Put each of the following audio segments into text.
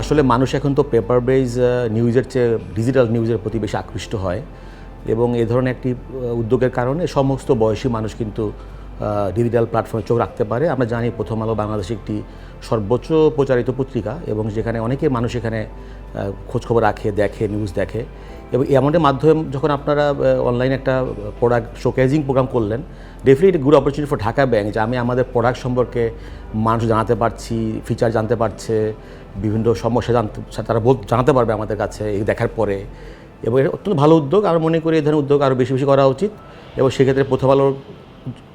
আসলে মানুষ এখন তো পেপার বেজ নিউজের চেয়ে ডিজিটাল নিউজের প্রতি বেশি আকৃষ্ট হয় এবং এ ধরনের একটি উদ্যোগের কারণে সমস্ত বয়সী মানুষ কিন্তু ডিজিটাল প্ল্যাটফর্মে চোখ রাখতে পারে। আমরা জানি প্রথম আলো বাংলাদেশ একটি সর্বোচ্চ প্রচারিত পত্রিকা এবং যেখানে অনেকে মানুষ এখানে খোঁজখবর রাখে, দেখে নিউজ দেখে। এবং এমনটার মাধ্যমে যখন আপনারা অনলাইনে একটা প্রোডাক্ট শোকেজিং প্রোগ্রাম করলেন definitely good opportunity for Dhaka bank যে আমি আমাদের প্রোডাক্ট সম্পর্কে মানুষ জানাতে পারছি ফিচার জানতে পারছে, বিভিন্ন সমস্যা জানতে, তারা বল জানাতে পারবে আমাদের কাছে এই দেখার পরে। এবং এটা অত্যন্ত ভালো উদ্যোগ আমরা মনে করি এই ধরনের উদ্যোগ আরও বেশি বেশি করা উচিত। এবং সেক্ষেত্রে প্রথম আলোর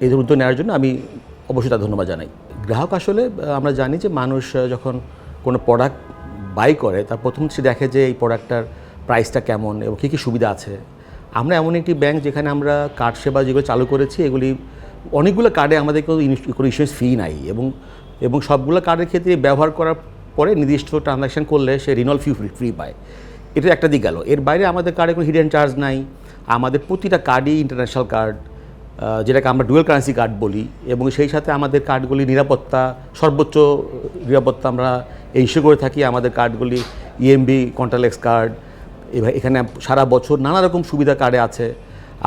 এই ধরনের উদ্যোগ নেওয়ার জন্য আমি অবশ্যই তার ধন্যবাদ জানাই। গ্রাহক আসলে আমরা জানি যে মানুষ যখন কোনো প্রোডাক্ট বাই করে, তার প্রথম সে দেখে যে এই প্রোডাক্টটার প্রাইসটা কেমন এবং কী কী সুবিধা আছে? আমরা এমন একটি ব্যাংক যেখানে আমরা কার্ড সেবা যেগুলো চালু করেছি, এগুলি অনেকগুলো কার্ডে আমাদের কোনো ইস্যুস ফি নাই এবং এবং সবগুলো কার্ডের ক্ষেত্রে ব্যবহার করার পরে নির্দিষ্ট ট্রানজাকশন করলে সে রিনল ফি ফ্রি ফ্রি পায়। এটা একটা দিক গেল। এর বাইরে আমাদের কার্ডে কোনো হিডেন চার্জ নাই। আমাদের প্রতিটা কার্ডই ইন্টারন্যাশনাল কার্ড যেটাকে আমরা ডুয়েল কারেন্সি কার্ড বলি এবং সেই সাথে আমাদের কার্ডগুলি নিরাপত্তা, সর্বোচ্চ, নিরাপত্তা আমরা ইস্যু করে থাকি আমাদের কার্ডগুলি ইএমবি কন্ট্রালেক্স কার্ড এখানে সারা বছর নানা রকম সুবিধা কার্ডে আছে।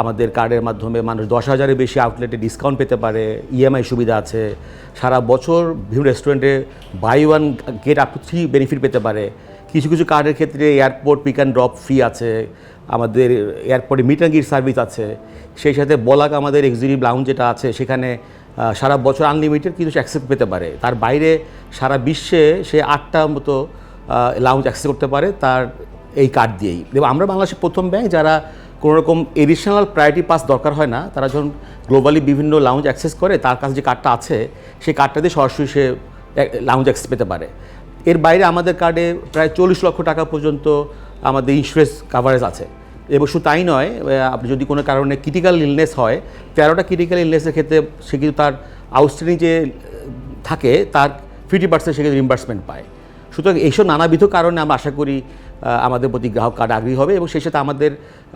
আমাদের কার্ডের মাধ্যমে মানুষ দশ হাজারের বেশি আউটলেটে ডিসকাউন্ট পেতে পারে ইএমআই সুবিধা আছে। সারা বছর বিভিন্ন রেস্টুরেন্টে buy one get up to three benefit পেতে পারে। কিছু কিছু কার্ডের ক্ষেত্রে airport pick and drop free আছে। আমাদের এয়ারপোর্টে মিট অ্যান্ড গিট সার্ভিস আছে। সেই সাথে বলাক আমাদের এক্সিকিউটিভ লাউঞ্জ যেটা আছে, সেখানে সারা বছর আনলিমিটেড কিছু অ্যাক্সেস পেতে পারে। তার বাইরে সারা বিশ্বে সে আটটা মতো লাউঞ্জ অ্যাক্সেস করতে পারে। তার এই কার্ড দিয়েই। এবং আমরা বাংলাদেশের প্রথম ব্যাংক যারা কোনো রকম এডিশনাল প্রায়োরিটি পাস দরকার হয় না, তারা যখন গ্লোবালি বিভিন্ন লাউঞ্জ অ্যাক্সেস করে, তার কাছে যে কার্ডটা আছে, সেই কার্ডটা দিয়ে সরাসরি সে লাউঞ্জ অ্যাক্সেস পেতে পারে। এর বাইরে আমাদের কার্ডে প্রায় চল্লিশ লক্ষ টাকা পর্যন্ত আমাদের ইন্স্যুরেন্স কাভারেজ আছে। এবং শুধু তাই নয় আপনি যদি কোনো কারণে ক্রিটিক্যাল ইলনেস হয়, তেরোটা ক্রিটিক্যাল ইলনেসের ক্ষেত্রে সে কিন্তু তার আউটস্ট্যান্ডিং যে, থাকে, তার ফিফটি পার্সেন্ট সে কিন্তু রিম্বার্সমেন্ট পায়। সুতরাং এইসব নানাবিধ কারণে আমরা আশা করি আমাদের প্রতি গ্রাহক কার্ড আগ্রহী হবে এবং সেই সাথে আমাদের,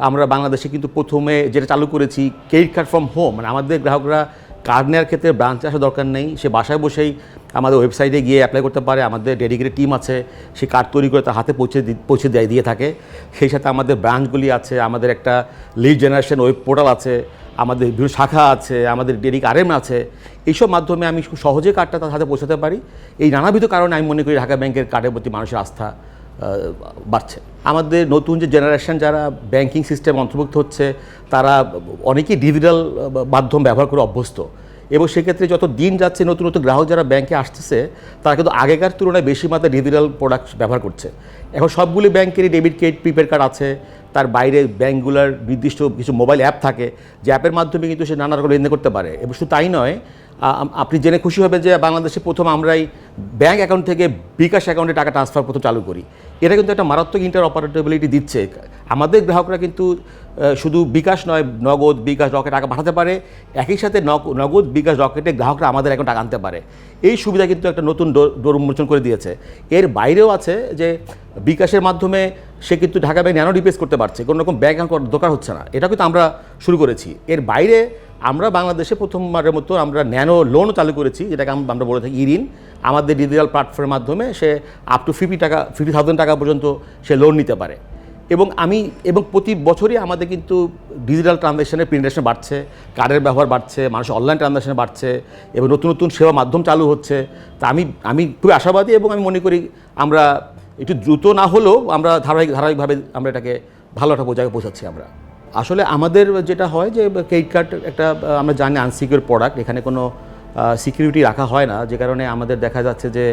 আমরা বাংলাদেশে কিন্তু প্রথমে যেটা চালু করেছি ক্রেডিট কার্ড ফ্রম হোম মানে আমাদের গ্রাহকরা কার্ড নেওয়ার ক্ষেত্রে ব্রাঞ্চে আসার দরকার নেই, সে বাসায় বসেই আমাদের ওয়েবসাইটে গিয়ে অ্যাপ্লাই করতে পারে, আমাদের ডেডিকেটেড টিম আছে, সে কার্ড তৈরি করে তার হাতে পৌঁছে পৌঁছে দেয় দিয়ে থাকে। সেই সাথে আমাদের ব্রাঞ্চগুলি আছে, আমাদের একটা লিড জেনারেশন ওয়েব পোর্টাল আছে, আমাদের বিভিন্ন শাখা আছে, আমাদের ডেডিক আরএম আছে, এইসব মাধ্যমে আমি খুব সহজে কার্ডটা তার হাতে পৌঁছাতে পারি। এই নানাবিধ কারণে আমি মনে করি ঢাকা ব্যাংকের কার্ডের প্রতি মানুষের আস্থা বাড়ছে। আমাদের নতুন যে জেনারেশন যারা ব্যাংকিং সিস্টেম অন্তর্ভুক্ত হচ্ছে, তারা অনেকেই ডিজিটাল মাধ্যম ব্যবহার করে অভ্যস্ত। এবং সেক্ষেত্রে যত দিন যাচ্ছে, নতুন নতুন গ্রাহক যারা ব্যাংকে আসতেছে, তারা কিন্তু আগেকার তুলনায় বেশি মাত্রায় ডিজিটাল প্রোডাক্ট ব্যবহার করছে। এখন সবগুলি ব্যাংকেরই ডেবিট ক্রেডিট প্রিপেড কার্ড আছে। তার বাইরে ব্যাংকগুলোর নির্দিষ্ট কিছু মোবাইল অ্যাপ থাকে। যে অ্যাপের মাধ্যমে কিন্তু সে নানা রকম লেনদেন করতে পারে। এবং শুধু তাই নয় আপনি জেনে খুশি হবেন যে বাংলাদেশে প্রথম আমরাই ব্যাংক অ্যাকাউন্ট থেকে বিকাশ অ্যাকাউন্টে টাকা ট্রান্সফার প্রথম চালু করি। এটা কিন্তু একটা মারাত্মক ইন্টার অপারেটেবিলিটি দিচ্ছে। আমাদের গ্রাহকরা কিন্তু শুধু বিকাশ নয়, নগদ বিকাশ রকেট টাকা পাঠাতে পারে। একই সাথে নগদ বিকাশ রকেটে গ্রাহকরা আমাদের এখন টাকা আনতে পারে। এই সুবিধা কিন্তু একটা নতুন ডোর- উন্মোচন করে দিয়েছে। এর বাইরেও আছে যে বিকাশের মাধ্যমে সে কিন্তু ঢাকা ব্যাংক ন্যানো রিপ্লেস করতে পারছে। কোনো রকম ব্যাংক দরকার হচ্ছে না। এটা কিন্তু আমরা শুরু করেছি। এর বাইরে আমরা বাংলাদেশে প্রথমবারের মতো আমরা ন্যানো লোনও চালু করেছি, যেটাকে আমরা বলে থাকি ইরিন। আমাদের ডিজিটাল প্ল্যাটফর্মের মাধ্যমে সে আপ টু ফিফটি টাকা ফিফটি থাউজেন্ড টাকা পর্যন্ত সে লোন নিতে পারে। এবং আমি, এবং প্রতি বছরই আমাদের কিন্তু ডিজিটাল ট্রানজ্যাকশনের পেনিট্রেশন বাড়ছে কার্ডের ব্যবহার বাড়ছে মানুষের অনলাইন ট্রানজ্যাকশন বাড়ছে, এবং নতুন নতুন সেবা মাধ্যম চালু হচ্ছে। তা আমি আমি খুবই আশাবাদী এবং আমি মনে করি আমরা একটু দ্রুত না হলেও আমরা ধারাবাহিক, ধারাবাহিকভাবে আমরা এটাকে ভালো একটা জায়গায় পৌঁছাচ্ছি আমরা। আসলে আমাদের যেটা হয় যে ক্রেডিট কার্ড একটা, আমরা জানি আনসিকিউর প্রোডাক্ট এখানে কোনো সিকিউরিটি রাখা হয় না। যে কারণে আমাদের দেখা যাচ্ছে যে,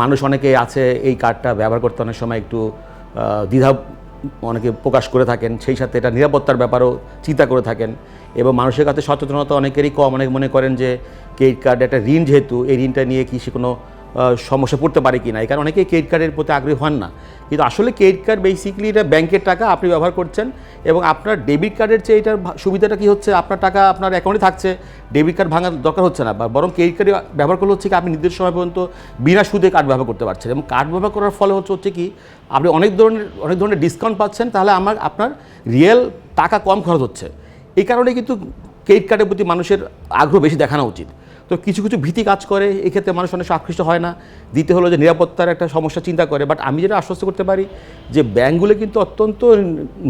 মানুষ অনেকে আছে এই কার্ডটা ব্যবহার করতে অনেক সময় একটু দ্বিধা অনেকে প্রকাশ করে থাকেন। সেই সাথে এটা নিরাপত্তার ব্যাপারও চিন্তা করে থাকেন। এবং মানুষের কাছে সচেতনতা অনেকেরই কম। অনেক মনে করেন যে ক্রেডিট কার্ড একটা ঋণ যেহেতু, এই ঋণটা নিয়ে কি সে কোনো সমস্যা পড়তে পারে কি না কারণে অনেকেই ক্রেডিট কার্ডের প্রতি আগ্রহী হন না। কিন্তু আসলে ক্রেডিট কার্ড বেসিক্যালি এটা ব্যাংকের টাকা আপনি ব্যবহার করছেন এবং আপনার ডেবিট কার্ডের চেয়ে এটার সুবিধাটা কি হচ্ছে? আপনার টাকা আপনার অ্যাকাউন্টে থাকছে ডেবিট কার্ড ভাঙার দরকার হচ্ছে না। বরং ক্রেডিট কার্ড ব্যবহার করলে হচ্ছে কি আপনি নির্দিষ্ট সময় পর্যন্ত বিনা সুদে কার্ড ব্যবহার করতে পারছেন। এবং কার্ড ব্যবহার করার ফলে হচ্ছে হচ্ছে কি আপনি অনেক ধরনের অনেক ধরনের ডিসকাউন্ট পাচ্ছেন, তাহলে আমার, আপনার রিয়েল টাকা কম খরচ হচ্ছে। এই কারণে কিন্তু ক্রেডিট কার্ডের প্রতি মানুষের আগ্রহ বেশি দেখানো উচিত। তো কিছু কিছু ভীতি কাজ করে, এক্ষেত্রে মানুষ অনেক আকৃষ্ট হয় না। দিতে হলো যে নিরাপত্তার একটা সমস্যা চিন্তা করে বাট আমি যেটা আশ্বস্ত করতে পারি যে ব্যাঙ্কগুলো কিন্তু অত্যন্ত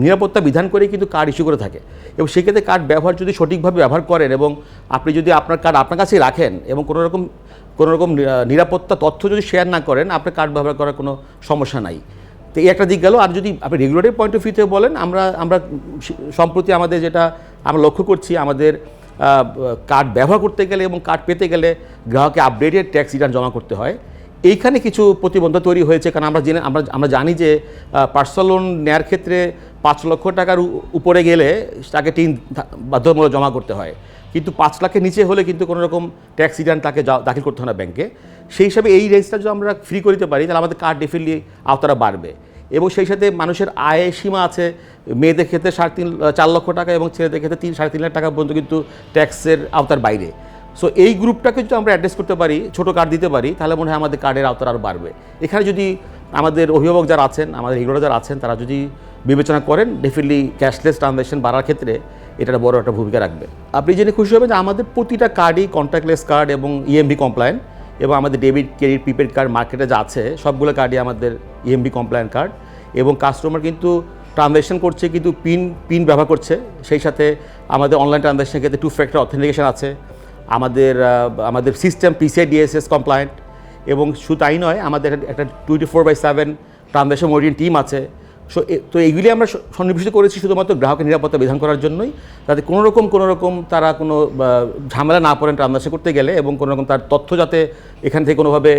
নিরাপত্তা বিধান করে কিন্তু কার্ড ইস্যু করে থাকে। এবং সেক্ষেত্রে কার্ড ব্যবহার যদি সঠিকভাবে ব্যবহার করেন এবং আপনি যদি আপনার কার্ড আপনার কাছেই রাখেন এবং কোনো রকম কোনো রকম নিরাপত্তা তথ্য যদি শেয়ার না করেন, আপনার কার্ড ব্যবহার করার কোনো সমস্যা নাই। তো এই একটা দিক গেল, আর যদি আপনি রেগুলেটরি পয়েন্ট অফ ভিউতে বলেন, আমরা আমরা সম্প্রতি আমাদের যেটা আমরা লক্ষ্য করছি, আমাদের কার্ড ব্যবহার করতে গেলে এবং কার্ড পেতে গেলে গ্রাহককে আপডেটেড ট্যাক্স রিটার্ন জমা করতে হয়। এইখানে কিছু প্রতিবন্ধক তৈরি হয়েছে কারণ আমরা জেনে আমরা আমরা জানি যে পার্সোনাল লোন নেওয়ার ক্ষেত্রে পাঁচ লক্ষ টাকার উপরে গেলে তাকে টিন বাধ্যতামূলক জমা করতে হয়। কিন্তু পাঁচ লাখের নিচে হলে কিন্তু কোনো রকম ট্যাক্স রিটার্ন তাকে দাখিল করতে হয় না ব্যাংকে সেই হিসাবে এই রেঞ্জটা যদি আমরা ফ্রি করে দিতে পারি, তাহলে আমাদের কার্ড ডেফিনেটলি আওতারা বাড়বে। এবং সেই সাথে মানুষের আয়ের সীমা আছে। মেয়েদের ক্ষেত্রে সাড়ে তিন, চার লক্ষ টাকা এবং ছেলেদের ক্ষেত্রে তিন, সাড়ে তিন লাখ টাকা পর্যন্ত কিন্তু ট্যাক্সের আওতার বাইরে। সো এই গ্রুপটাকে যদি আমরা অ্যাড্রেস করতে পারি, ছোটো কার্ড দিতে পারি, তাহলে মনে হয় আমাদের কার্ডের আওতার আরও বাড়বে। এখানে যদি আমাদের অভিভাবক যারা আছেন, আমাদের রেগুলার যারা আছেন, তারা যদি বিবেচনা করেন ডেফিনেটলি ক্যাশলেস ট্রানজ্যাকশন বাড়ার ক্ষেত্রে এটা বড় একটা ভূমিকা রাখবে। আপনি জেনে খুশি হবেন যে আমাদের প্রতিটা কার্ডই কন্ট্যাক্টলেস কার্ড এবং E ইএমভি কমপ্লায়েন্ট এবং আমাদের ডেবিট ক্রেডিট প্রিপেড কার্ড মার্কেটে যা আছে, সবগুলো কার্ডই আমাদের ইএমবি কমপ্লায়েন্ট কার্ড এবং কাস্টমার কিন্তু ট্রানজ্যাকশন করছে কিন্তু পিন পিন ব্যবহার করছে। সেই সাথে আমাদের অনলাইন ট্রানজ্যাকশনের ক্ষেত্রে টু ফ্যাক্টর অথেন্টিকেশন আছে। আমাদের আমাদের সিস্টেম পিসিআই ডিএসএস কমপ্লায়েন্ট এবং শুধু তাই নয়, আমাদের একটা- twenty four by seven transaction monitoring team আছে। তো এইগুলি আমরা সন্নিবেশিত করেছি শুধুমাত্র গ্রাহকের নিরাপত্তা বিধান করার জন্যই। যাতে কোনো রকম কোনো রকম তারা কোনো ঝামেলা না পড়েন ট্রানজ্যাকশন করতে গেলে এবং কোনো রকম তার তথ্য যাতে এখান থেকে কোনোভাবে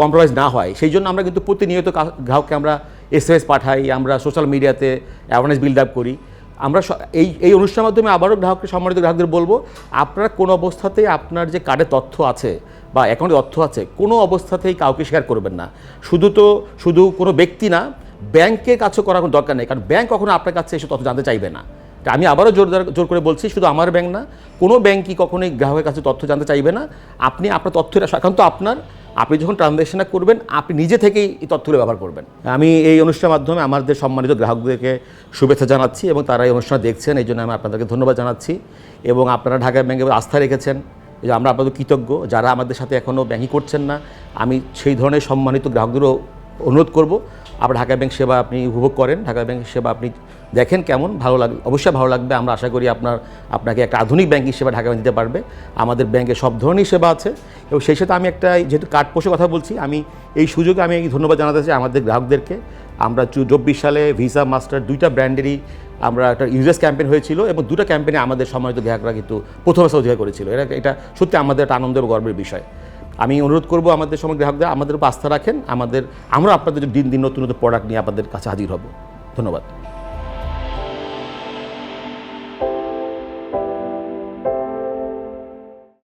কম্প্রোমাইজ না হয়। সেই জন্য আমরা কিন্তু প্রতিনিয়ত গ্রাহককে আমরা এসএমএস পাঠাই, আমরা সোশ্যাল মিডিয়াতে অ্যাওয়ারনেস বিল্ড আপ করি। আমরা এই এই অনুষ্ঠানের মাধ্যমে আবারও গ্রাহককে, সম্মানিত গ্রাহকদের বলব, আপনার কোনো অবস্থাতেই আপনার যে কার্ডের তথ্য আছে বা অ্যাকাউন্টে তথ্য আছে, কোনো অবস্থাতেই কাউকে শেয়ার করবেন না। শুধু তো, শুধু কোনো ব্যক্তি না ব্যাংকের কাছে করার কোনো দরকার নেই, কারণ ব্যাংক কখনো আপনার কাছে এসে তথ্য জানতে চাইবে না। আমি আবারও জোর জোর করে বলছি, শুধু আমার ব্যাংক না, কোনো ব্যাংকই কখনোই গ্রাহকের কাছে তথ্য জানতে চাইবে না। আপনি আপনার তথ্যটা একান্ত আপনার, আপনি যখন ট্রানজ্যাকশনটা করবেন, আপনি নিজে থেকেই এই তথ্যগুলো ব্যবহার করবেন। আমি এই অনুষ্ঠানের মাধ্যমে আমাদের সম্মানিত গ্রাহকদেরকে শুভেচ্ছা জানাচ্ছি এবং তারা এই অনুষ্ঠান দেখছেন, এই জন্য আমি আপনাদেরকে ধন্যবাদ জানাচ্ছি। এবং আপনারা ঢাকা ব্যাংকে আস্থা রেখেছেন যে আমরা আপনাদের কৃতজ্ঞ, যারা আমাদের সাথে এখনও ব্যাংকিং করছেন না, আমি সেই ধরনের সম্মানিত গ্রাহকদেরও অনুরোধ করব। আপনার ঢাকা ব্যাংক সেবা আপনি উপভোগ করেন, ঢাকা ব্যাংক সেবা আপনি দেখেন কেমন, ভালো লাগবে অবশ্যই ভালো লাগবে। আমরা আশা করি আপনার, আপনাকে একটা আধুনিক ব্যাংকিং সেবা ঢাকা ব্যাংক দিতে পারবে। আমাদের ব্যাংকে সব ধরনের সেবা আছে। এবং সেই সাথে আমি একটা, যেহেতু পোষে কথা বলছি, আমি এই সুযোগে আমি ধন্যবাদ জানাতে চাই আমাদের গ্রাহকদেরকে। আমরা চব্বিশ সালে ভিসা মাস্টার দুইটা ব্র্যান্ডেরই আমরা একটা ইউজার্স ক্যাম্পেইন হয়েছিল এবং দুটো ক্যাম্পেইনে আমাদের সম্মানিত গ্রাহকরা কিন্তু প্রথম অধিকার করেছিল। এটা এটা সত্যি আমাদের একটা আনন্দ এবং গর্বের বিষয়। আমি অনুরোধ করব আমাদের সময় গ্রাহকদের, আমাদের উপর আস্থা রাখেন। আমাদের, আমরা আপনাদের দিন দিন নতুন নতুন প্রোডাক্ট নিয়ে আপনাদের কাছে হাজির হব। ধন্যবাদ।